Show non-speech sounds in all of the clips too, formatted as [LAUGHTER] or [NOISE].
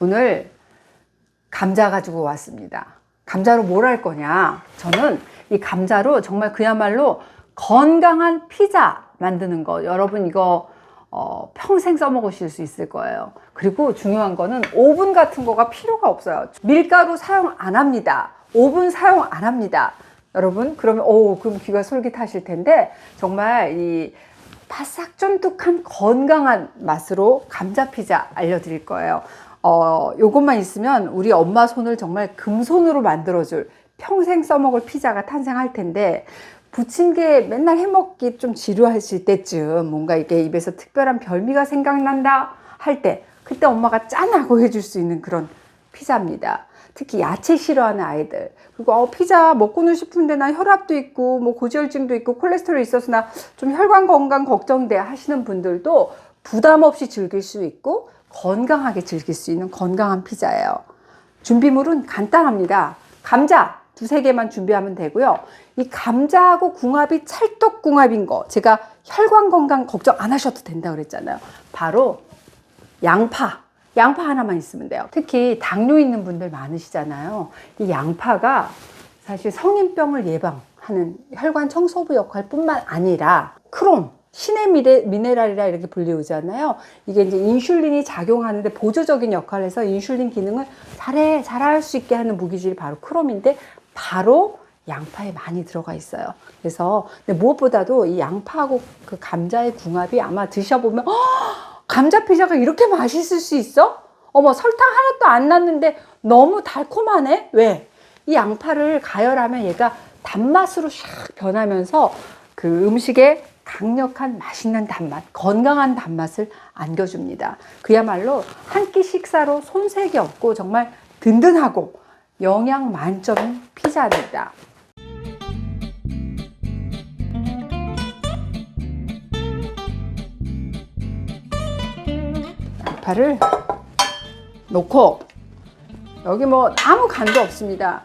오늘 감자 가지고 왔습니다. 감자로 뭘 할 거냐? 저는 이 감자로 정말 그야말로 건강한 피자 만드는 거. 여러분 이거 어, 평생 써먹으실 수 있을 거예요. 그리고 중요한 거는 오븐 같은 거가 필요가 없어요. 밀가루 사용 안 합니다. 오븐 사용 안 합니다. 여러분, 그러면, 오, 그럼 귀가 솔깃하실 텐데, 정말 이 바싹 쫀득한 건강한 맛으로 감자 피자 알려드릴 거예요. 어, 요것만 있으면 우리 엄마 손을 정말 금손으로 만들어줄 평생 써먹을 피자가 탄생할 텐데, 부침개 맨날 해먹기 좀 지루하실 때쯤 뭔가 이게 입에서 특별한 별미가 생각난다 할 때, 그때 엄마가 짠하고 해줄 수 있는 그런 피자입니다. 특히 야채 싫어하는 아이들. 그리고 어, 피자 먹고는 싶은데 나 혈압도 있고 뭐 고지혈증도 있고 콜레스테롤 있어서 나 좀 혈관 건강 걱정돼 하시는 분들도 부담 없이 즐길 수 있고 건강하게 즐길 수 있는 건강한 피자예요. 준비물은 간단합니다. 감자 두세 개만 준비하면 되고요. 이 감자하고 궁합이 찰떡궁합인 거 제가 혈관 건강 걱정 안 하셔도 된다 그랬잖아요. 바로 양파. 양파 하나만 있으면 돼요. 특히 당뇨 있는 분들 많으시잖아요. 이 양파가 사실 성인병을 예방하는 혈관 청소부 역할뿐만 아니라 크롬, 신의 미래, 미네랄이라 이렇게 불리우잖아요. 이게 이제 인슐린이 작용하는데 보조적인 역할을 해서 인슐린 기능을 잘해, 잘할 수 있게 하는 무기질이 바로 크롬인데 바로 양파에 많이 들어가 있어요. 그래서 무엇보다도 이 양파하고 그 감자의 궁합이 아마 드셔보면 감자 피자가 이렇게 맛있을 수 있어? 어머 설탕 하나도 안 났는데 너무 달콤하네? 왜? 이 양파를 가열하면 얘가 단맛으로 샥 변하면서 그 음식에 강력한 맛있는 단맛, 건강한 단맛을 안겨줍니다. 그야말로 한 끼 식사로 손색이 없고 정말 든든하고 영양 만점인 피자입니다. 양파를 놓고 여기 뭐 아무 간도 없습니다.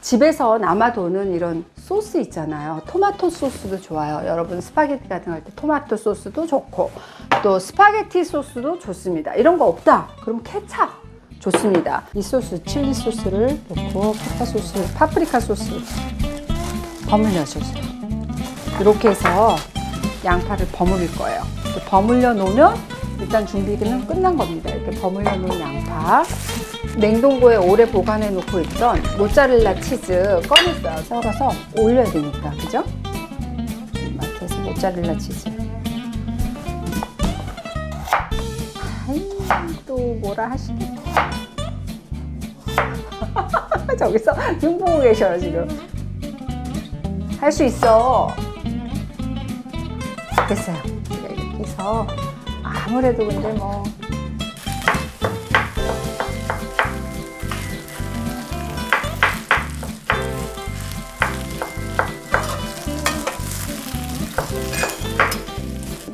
집에서 남아도는 이런 소스 있잖아요. 토마토 소스도 좋아요. 여러분 스파게티 같은 거 할 때 토마토 소스도 좋고 또 스파게티 소스도 좋습니다. 이런 거 없다. 그럼 케찹 좋습니다. 이 소스 칠리 소스를 넣고 파파 소스, 파프리카 소스 버무려 주세요. 이렇게 해서 양파를 버무릴 거예요. 버무려 놓으면 일단 준비는 끝난 겁니다. 이렇게 버무려 놓은 양파. 냉동고에 오래 보관해 놓고 있던 모짜렐라 치즈 꺼냈어요. 썰어서 올려야 되니까. 그죠? 마트에서 모짜렐라 치즈. 또 뭐라 하시겠다. [LAUGHS] 저기서 눈 보고 계셔요, 지금. 할 수 있어. 됐어요. 이렇게 해서 아무래도 근데 뭐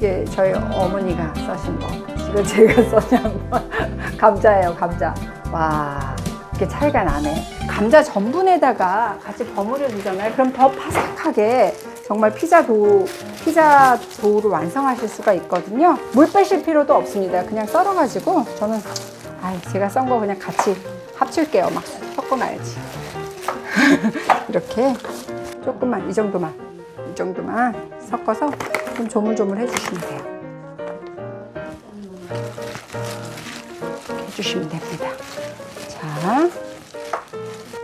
이게 저희 어머니가 써신 거. 이거 제가 [LAUGHS] 써냐고. 감자예요, 감자. 와, 이게 차이가 나네. 감자 전분에다가 같이 버무려 주잖아요. 그럼 더 바삭하게 정말 피자 도, 피자 도우를 완성하실 수가 있거든요. 물 빼실 필요도 없습니다. 그냥 썰어 가지고 저는, 아 제가 썬 거 그냥 같이 합칠게요. 막 섞어놔야지. [LAUGHS] 이렇게 조금만, 이 정도만, 이 정도만 섞어서 좀 조물조물 해주시면 돼요. 해주시면 됩니다. 자,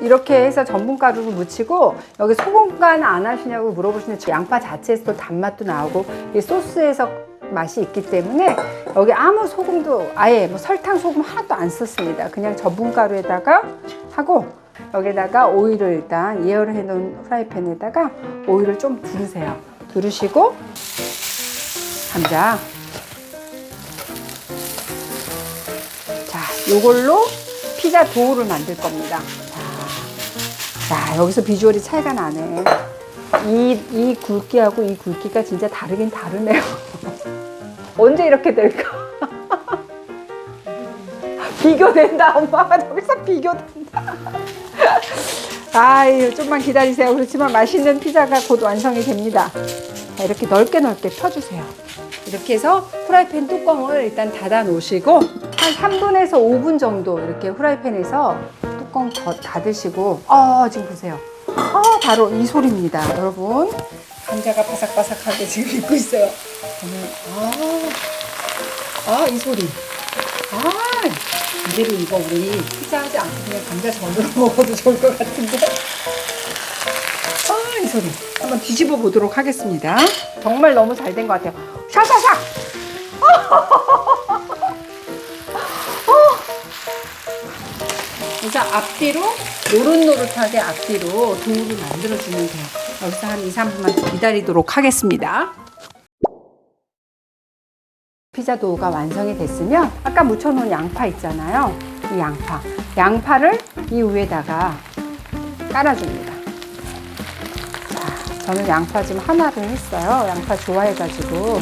이렇게 해서 전분가루를 묻히고 여기 소금간 안 하시냐고 물어보시는데 양파 자체에서도 단맛도 나오고 이 소스에서 맛이 있기 때문에 여기 아무 소금도 아예 뭐 설탕 소금 하나도 안 썼습니다. 그냥 전분가루에다가 하고 여기다가 오일을 일단 예열을 해 놓은 프라이팬에다가 오일을 좀 두르세요. 두르시고 감자 자 요걸로 피자 도우를 만들 겁니다. 자, 자 여기서 비주얼이 차이가 나네. 이, 이 굵기하고 이 굵기가 진짜 다르긴 다르네요. [LAUGHS] 언제 이렇게 될까? [LAUGHS] 비교된다. 엄마가 저기서 비교된다. [LAUGHS] 아유, 좀만 기다리세요. 그렇지만 맛있는 피자가 곧 완성이 됩니다. 자, 이렇게 넓게 넓게 펴주세요. 이렇게 해서 프라이팬 뚜껑을 일단 닫아 놓으시고 한 3분에서 5분 정도 이렇게 후라이팬에서 뚜껑 더 닫으시고 어 지금 보세요. 아 바로 이 소리입니다, 여러분. 감자가 바삭바삭하게 지금 익고 있어요. 저는 아 아 이 소리. 아 이대로 이거 우리 피자 하지 않고 그냥 감자 전으로 [LAUGHS] 먹어도 좋을 것 같은데. 아 이 소리. 한번 뒤집어 보도록 하겠습니다. 정말 너무 잘 된 것 같아요. 샤샤샥. 그래서 [LAUGHS] 앞뒤로 노릇노릇하게 앞뒤로 도우를 만들어주면 돼요. 여기서 한 2, 3분만 기다리도록 하겠습니다. 피자 도우가 완성이 됐으면 아까 묻혀놓은 양파 있잖아요. 이 양파. 양파를 이 위에다가 깔아줍니다. 자, 저는 양파 지금 하나를 했어요. 양파 좋아해가지고.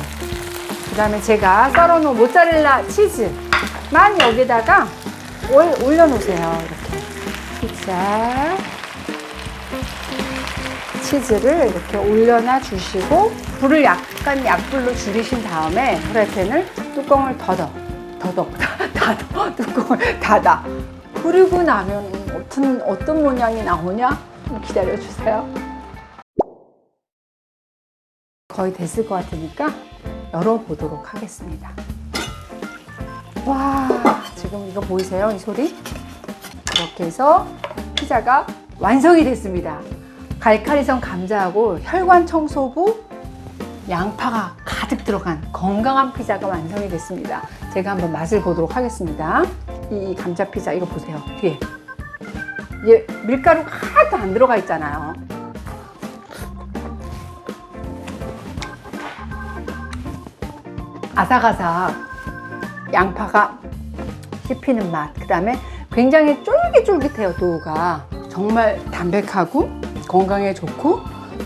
그 다음에 제가 썰어놓은 모짜렐라 치즈만 여기다가 올, 올려놓으세요. 이렇게. 피자. 치즈를 이렇게 올려놔 주시고, 불을 약간 약불로 줄이신 다음에 프라이팬을 뚜껑을 닫아. 더덕, [LAUGHS] 닫아. 뚜껑을 닫아. 그리고 나면 어떤, 어떤 모양이 나오냐? 좀 기다려 주세요. 거의 됐을 것 같으니까 열어보도록 하겠습니다. 와, 지금 이거 보이세요? 이 소리? 이렇게 해서 피자가 완성이 됐습니다. 갈카리성 감자하고 혈관 청소부 양파가 가득 들어간 건강한 피자가 완성이 됐습니다. 제가 한번 맛을 보도록 하겠습니다. 이 감자 피자 이거 보세요. 뒤에. 얘 밀가루가 하나도 안 들어가 있잖아요. 아삭아삭 양파가 씹히는 맛. 그 다음에 굉장히 쫄깃쫄깃해요, 도우가. 정말 담백하고 건강에 좋고,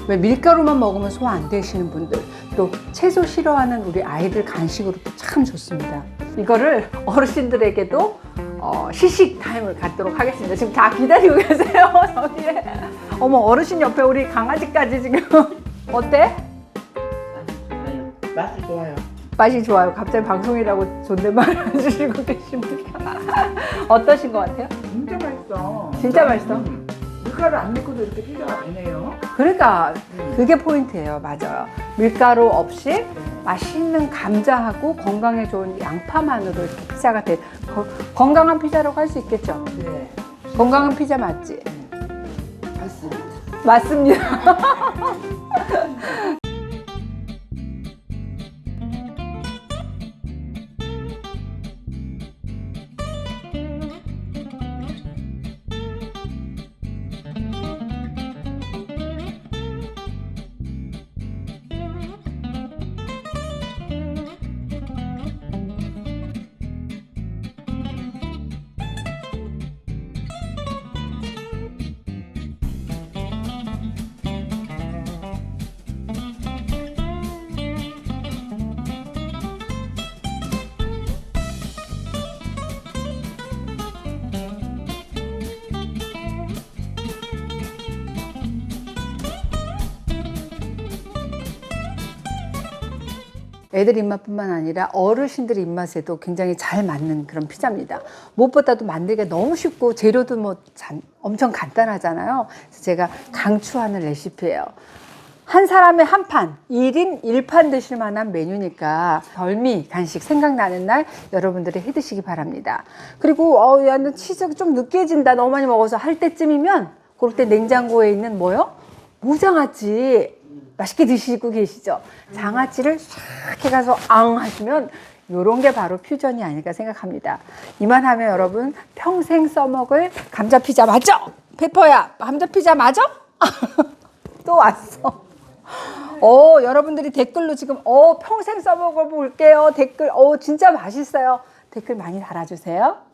왜 밀가루만 먹으면 소화 안 되시는 분들, 또 채소 싫어하는 우리 아이들 간식으로 참 좋습니다. 이거를 어르신들에게도 어, 시식 타임을 갖도록 하겠습니다. 지금 다 기다리고 계세요, [LAUGHS] 저기에. 어머, 어르신 옆에 우리 강아지까지 지금. [LAUGHS] 어때? 맛이 좋아요. 맛이 좋아요. 갑자기 방송이라고 존댓말 [LAUGHS] 해주시고 계십니다. 어떠신 것 같아요? 진짜 맛있어. 진짜 맛있어? 음. 밀가루 안 넣고도 이렇게 피자가 되네요. 그러니까 음. 그게 포인트예요. 맞아요. 밀가루 없이 맛있는 감자하고 건강에 좋은 양파만으로 이렇게 피자가 돼. 거- 건강한 피자라고 할 수 있겠죠? 네. 건강한 피자 맞지? 맞습니다. 맞습니다. [LAUGHS] 애들 입맛뿐만 아니라 어르신들 입맛에도 굉장히 잘 맞는 그런 피자입니다. 무엇보다도 만들기가 너무 쉽고 재료도 뭐 잔- 엄청 간단하잖아요. 그래서 제가 강추하는 레시피예요. 한 사람의 한 판, 1인 1판 드실 만한 메뉴니까 별미 간식 생각나는 날 여러분들이 해 드시기 바랍니다. 그리고 어, 야, 너 치즈가 좀 느끼해진다. 너무 많이 먹어서 할 때쯤이면 그럴 때 냉장고에 있는 뭐요? 모장아찌 맛있게 드시고 계시죠? 장아찌를 싹 해가서 앙 하시면 요런 게 바로 퓨전이 아닐까 생각합니다. 이만하면 여러분 평생 써먹을 감자 피자 맞죠? 페퍼야 감자 피자 맞아? [LAUGHS] 또 왔어. 어, 여러분들이 댓글로 지금 어, 평생 써먹어 볼게요. 댓글 어, 진짜 맛있어요. 댓글 많이 달아주세요.